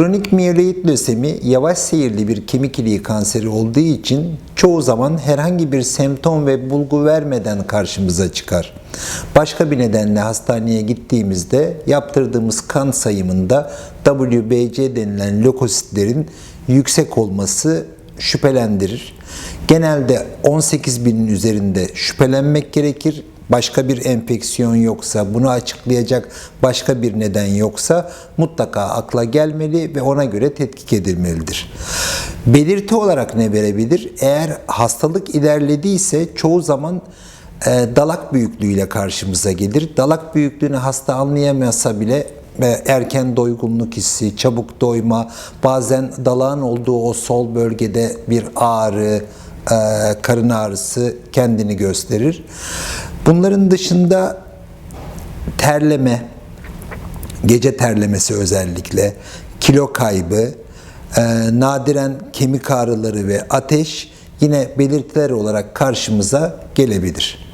Kronik miyeloid lösemi yavaş seyirli bir kemik iliği kanseri olduğu için çoğu zaman herhangi bir semptom ve bulgu vermeden karşımıza çıkar. Başka bir nedenle hastaneye gittiğimizde yaptırdığımız kan sayımında WBC denilen lökositlerin yüksek olması şüphelendirir. Genelde 18 binin üzerinde şüphelenmek gerekir. Başka bir enfeksiyon yoksa, bunu açıklayacak başka bir neden yoksa mutlaka akla gelmeli ve ona göre tetkik edilmelidir. Belirti olarak ne verebilir? Eğer hastalık ilerlediyse çoğu zaman e, dalak büyüklüğüyle karşımıza gelir. Dalak büyüklüğünü hasta anlayamasa bile ve erken doygunluk hissi, çabuk doyma, bazen dalağın olduğu o sol bölgede bir ağrı, e, karın ağrısı kendini gösterir. Bunların dışında terleme, gece terlemesi özellikle, kilo kaybı, e, nadiren kemik ağrıları ve ateş yine belirtiler olarak karşımıza gelebilir.